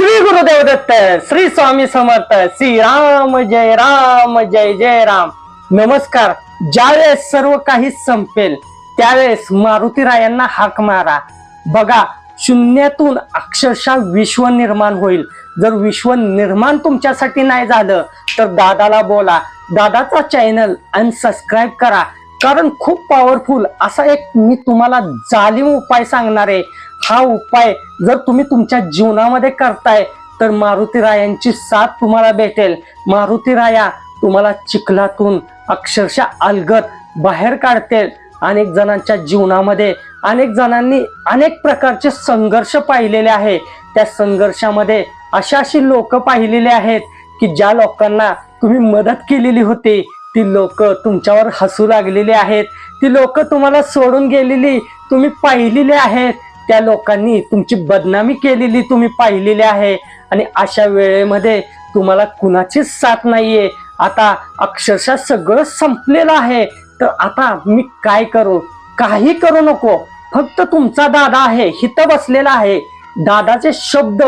श्री गुरुदेव दत्त श्री स्वामी समर्थ श्री राम जय राम जय जय राम. नमस्कार. ज्यावेळेस सर्व काही संपेल त्यावेळेस मारुतीरायांना हाक मारा. बघा शून्यातून अक्षरशः विश्व निर्माण होईल. जर विश्व निर्माण तुमच्यासाठी नाही झालं तर दादाला बोला. दादाचा चॅनल अनसबस्क्राईब करा. कारण खूप पॉवरफुल असा एक मी तुम्हाला जालिम उपाय सांगणार आहे. हा उपाय जर तुम्ही तुमच्या जीवनामध्ये करताय तर मारुती रायांची साथ तुम्हाला भेटेल. मारुतीराया तुम्हाला चिखलातून अक्षरशः अलगत बाहेर काढतील. अनेक जणांच्या जीवनामध्ये अनेक जणांनी अनेक प्रकारचे संघर्ष पाहिलेले आहे. त्या संघर्षामध्ये अशा अशी लोक पाहिलेले आहेत की ज्या लोकांना तुम्ही मदत केलेली होती ती लोक तुमच्यावर हसू लागलेली आहेत. ती लोक तुम्हाला सोडून गेलेली तुम्ही पाहिलेली आहेत. त्या लोकांनी तुमची बदनामी केलेली तुम्ही पाहिलेली आहे. आणि अशा वेळेमध्ये तुम्हाला कुणाचीच साथ नाहीये. आता अक्षरशः सगळं संपलेलं आहे. तर आता मी काय करू? काही करू नको. फक्त तुमचा दादा आहे हिथं बसलेला आहे. दादाचे शब्द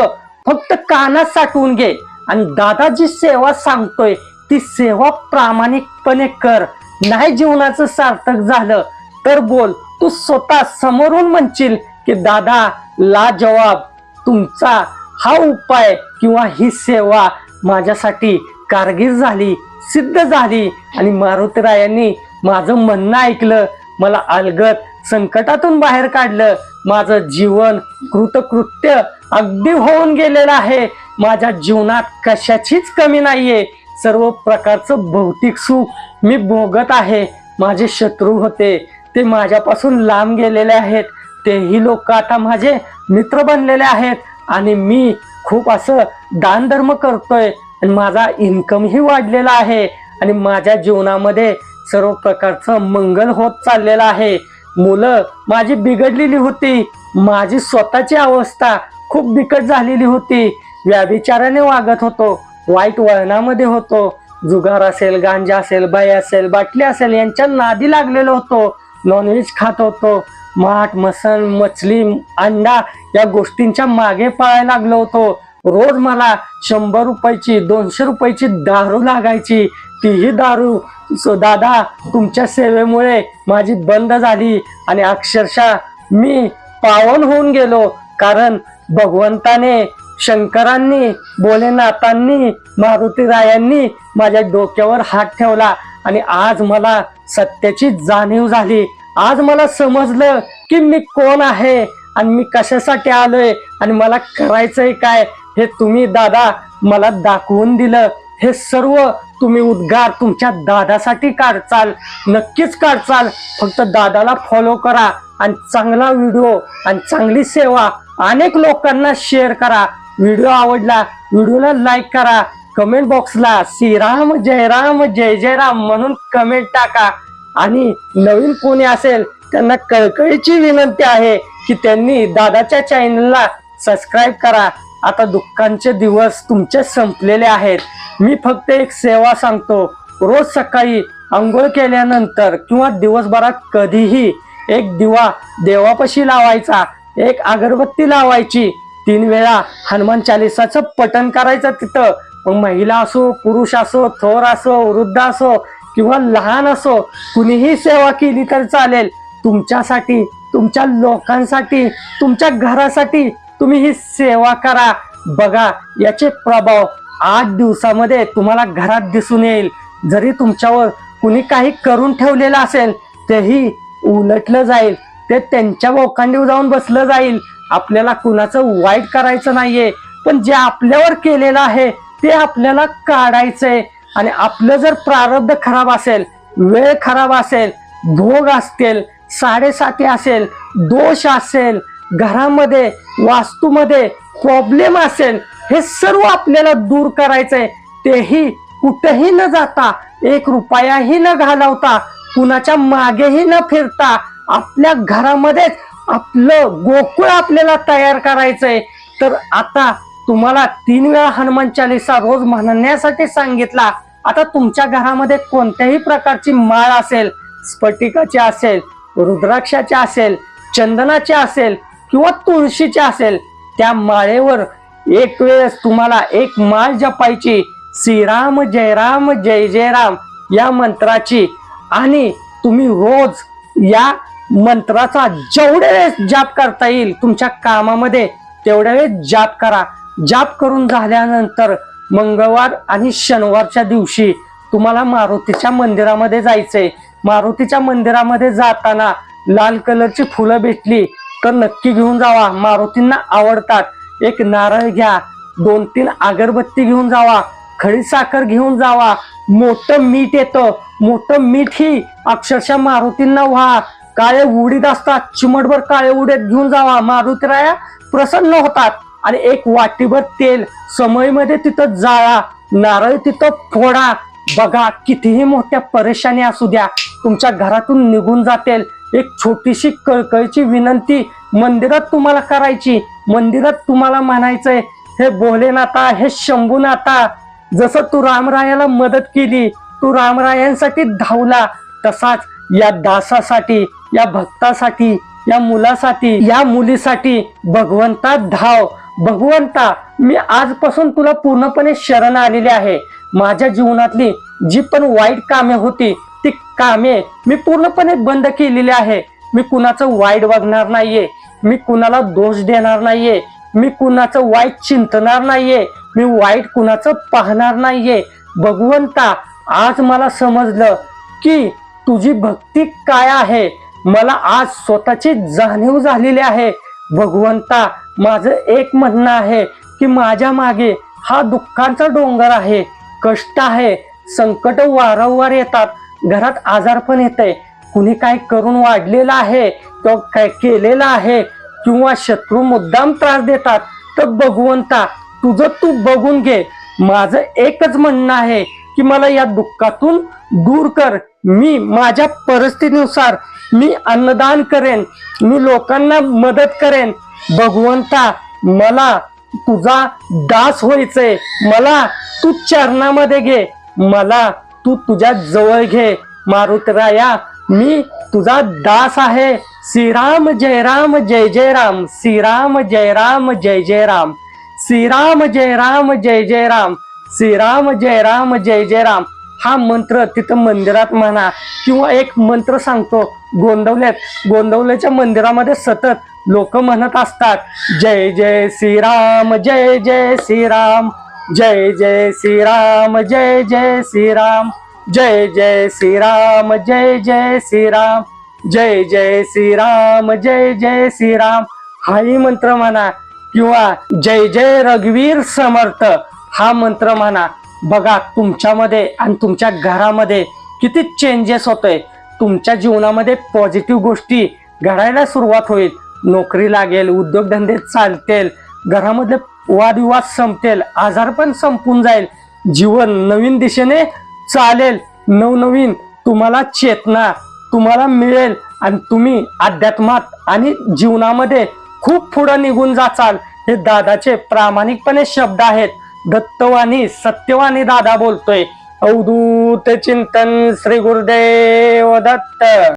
फक्त कानात साठवून घे. आणि दादा जी सेवा सांगतोय ती सेवा प्रामाणिकपणे कर. नाही जीवनाचं सार्थक झालं तर बोल. तू स्वतः समोरून म्हणशील की दादा ला जवाब तुमचा हा उपाय किंवा ही सेवा माझ्यासाठी कारगीर झाली सिद्ध झाली. आणि मारुतीरायांनी माझं म्हणणं ऐकलं मला अलगत संकटातून बाहेर काढलं. माझं जीवन कृतकृत्य अगदी होऊन गेलेलं आहे. माझ्या जीवनात कशाचीच कमी नाहीये. सर्व प्रकारचं भौतिक सुख मी भोगत आहे. माझे शत्रू होते. ते माझ्यापासून लांब गेलेले आहेत. तेही लोक आता माझे मित्र बनलेले आहेत. आणि मी खूप असं दानधर्म करतोय. आणि माझा इन्कमही वाढलेला आहे. आणि माझ्या जीवनामध्ये सर्व प्रकारचं मंगल होत चाललेलं आहे. मुलं माझी बिघडलेली होती. माझी स्वतःची अवस्था खूप बिकट झालेली होती. व्याभिचाराने वागत होतो. वाईट वळणामध्ये होतो. जुगार असेल गांजा असेल बाई असेल बाटली असेल यांच्या नादी लागलेलो होतो. नॉनव्हेज खात होतो. माठ मसन मछली अंडा या गोष्टींच्या मागे पळायला लागलो होतो. रोज मला शंभर रुपयाची दोनशे रुपयाची दारू लागायची. तीही दारू. सो दादा तुमच्या सेवेमुळे माझी बंद झाली आणि अक्षरशः मी पावन होऊन गेलो. कारण भगवंताने शंकरांनी भोलेनाथांनी मारुतीरायांनी माझ्या डोक्यावर हात ठेवला आणि आज मला सत्याची जाणीव झाली. आज मला समजलं की मी कोण आहे आणि मी कशासाठी आलोय आणि मला करायचंय काय हे तुम्ही दादा मला दाखवून दिलं. हे सर्व तुम्ही उद्गार तुमच्या दादासाठी काढचाल. नक्कीच काढचाल. फक्त दादाला फॉलो करा आणि चांगला व्हिडिओ आणि चांगली सेवा अनेक लोकांना शेअर करा. व्हिडिओ आवडला व्हिडिओला लाईक करा. कमेंट बॉक्सला श्रीराम जय राम जय जय राम म्हणून कमेंट टाका. आणि नवीन कोणी असेल त्यांना कळकळीची विनंती आहे की त्यांनी दादाच्या चॅनलला सबस्क्राईब करा. आता दुःखांचे दिवस तुमचे संपलेले आहेत. मी फक्त एक सेवा सांगतो. रोज सकाळी आंघोळ केल्यानंतर किंवा दिवसभरात कधीही एक दिवा देवापाशी लावायचा एक अगरबत्ती लावायची तीन वेळा हनुमान चालिसाचं पठण करायचं तिथं. मग महिला असो पुरुष असो थोर असो वृद्ध असो किंवा लहान असो कुणीही सेवा केली तर चालेल. तुमच्यासाठी तुमच्या लोकांसाठी तुमच्या घरासाठी तुम्ही ही सेवा करा. बघा याचे प्रभाव आठ दिवसामध्ये तुम्हाला घरात दिसून येईल. जरी तुमच्यावर कुणी काही करून ठेवलेलं असेल तेही उलटलं जाईल. ते त्यांच्या बोकांडीवर जाऊन बसलं जाईल. आपल्याला कुणाचं वाईट करायचं नाहीये. पण जे आपल्यावर केलेलं आहे ते आपल्याला काढायचंय. आणि आपलं जर प्रारब्ध खराब असेल वेळ खराब असेल भोग असतील साडेसाती असेल दोष असेल घरामध्ये वास्तूमध्ये प्रॉब्लेम असेल हे सर्व आपल्याला दूर करायचंय. तेही कुठेही न जाता एक रुपयाही न घालवता कुणाच्या मागेही न फिरता आपल्या घरामध्येच आपलं गोकुळ आपल्याला तयार करायचंय. तर आता तुम्हाला तीन वेळा हनुमान चालिसा रोज म्हणण्यासाठी सांगितला. आता तुमच्या घरामध्ये कोणत्याही प्रकारची माळ असेल स्फटिकाची असेल रुद्राक्षाची असेल चंदनाची असेल किंवा तुळशीची असेल त्या माळेवर एक वेळेस तुम्हाला एक माळ जपायची. श्रीराम जय राम जय जय राम या मंत्राची. आणि तुम्ही रोज या मंत्राचा जेवढे वेळेस जाप करता येईल तुमच्या कामामध्ये तेवढ्या वेळेस जाप करा. जाप करून झाल्यानंतर मंगळवार आणि शनिवारच्या दिवशी तुम्हाला मारुतीच्या मंदिरामध्ये जायचंय. मारुतीच्या मंदिरामध्ये जाताना लाल कलरची फुलं भेटली तर नक्की घेऊन जावा. मारुतींना आवडतात. एक नारळ घ्या. दोन तीन अगरबत्ती घेऊन जावा. खडी साखर घेऊन जावा. मोठं मीठ येतं. मोठं मीठ ही अक्षरशः मारुतींना व्हा. काळे उडीत असतात. चिमटभर काळे उडीत घेऊन जावा. मारुतीराया प्रसन्न होतात. आणि एक वाटीभर तेल समयमध्ये तिथं जाळा नारळ तिथं फोडा. बघा कितीही मोठ्या परेशानी असू द्या तुमच्या घरातून निघून जातील. एक छोटीशी कळकळीची विनंती मंदिरात तुम्हाला करायची. मंदिरात तुम्हाला म्हणायचंय हे भोलेनाथा हे शंभूनाथा जसं तू रामरायाला मदत केली तू रामरायांसाठी धावला तसाच या दासासाठी या भक्तासाठी या मुलासाठी या मुलीसाठी भगवंता धाव. भगवंता मी आजपासून तुला पूर्णपणे शरण आलेले आहे. माझ्या जीवनातली जी पण वाईट कामे होती ती कामे मी पूर्णपणे बंद केलेली आहे. मी कुणाचं वाईट वागणार नाहीये. मी कुणाला दोष देणार नाहीये. मी कुणाचं वाईट चिंतणार नाहीये. मी वाईट कुणाचं पाहणार नाहीये. भगवंता आज मला समजलं की तुझी भक्ती काय आहे? मला आज स्वतःची जाणीव झालेली आहे. भगवंता माझं एक म्हणणं आहे की माझ्या मागे हा दुःखाचा डोंगर आहे कष्ट आहे संकट वारंवार येतात घरात आजार पण येते कुणी काय करून वाढलेलं आहे तो काय केलेलं आहे किंवा शत्रू मुद्दाम त्रास देतात तर भगवंता तुझं तू बघून घे. माझं एकच म्हणणं आहे की मला या दुःखातून दूर कर. मी माझ्या परिस्थितीनुसार मी अन्नदान करेन. मी लोकांना मदत करेन. भगवंता मला तुझा दास व्हायचंय. मला तू चरणामध्ये घे. मला तू तुझ्या जवळ घे. मारुतराया मी तुझा दास आहे. श्रीराम जय राम जय जय राम. श्रीराम जय राम जय जय राम. श्रीराम जय राम जय जय राम. श्रीराम जय राम जय जय राम हा मंत्र तिथं मंदिरात म्हणा किंवा एक मंत्र सांगतो गोंदवल्यात गोंदवल्याच्या मंदिरामध्ये सतत लोक म्हणत असतात जय जय श्रीराम जय जय श्रीराम जय जय श्रीराम जय जय श्रीराम जय जय श्रीराम जय जय श्रीराम जय जय श्रीराम जय जय श्रीराम हाही मंत्र म्हणा किंवा जय जय रघुवीर समर्थ हा मंत्र म्हणा बघा तुमच्यामध्ये आणि तुमच्या घरामध्ये किती चेंजेस होतोय. तुमच्या जीवनामध्ये पॉझिटिव्ह गोष्टी घडायला सुरुवात होईल. नोकरी लागेल उद्योगधंदे चालतील घरामधले वादविवाद संपतील आजार पण संपून जाईल. जीवन नवीन दिशेने चालेल नवनवीन तुम्हाला चेतना तुम्हाला मिळेल आणि तुम्ही अध्यात्मात आणि जीवनामध्ये खूप पुढं निघून जाचाल. हे दादाचे प्रामाणिकपणे शब्द आहेत. दत्तवाणी सत्यवाणी दादा बोलतोय. अवधूत चिंतन श्री गुरुदेव दत्त.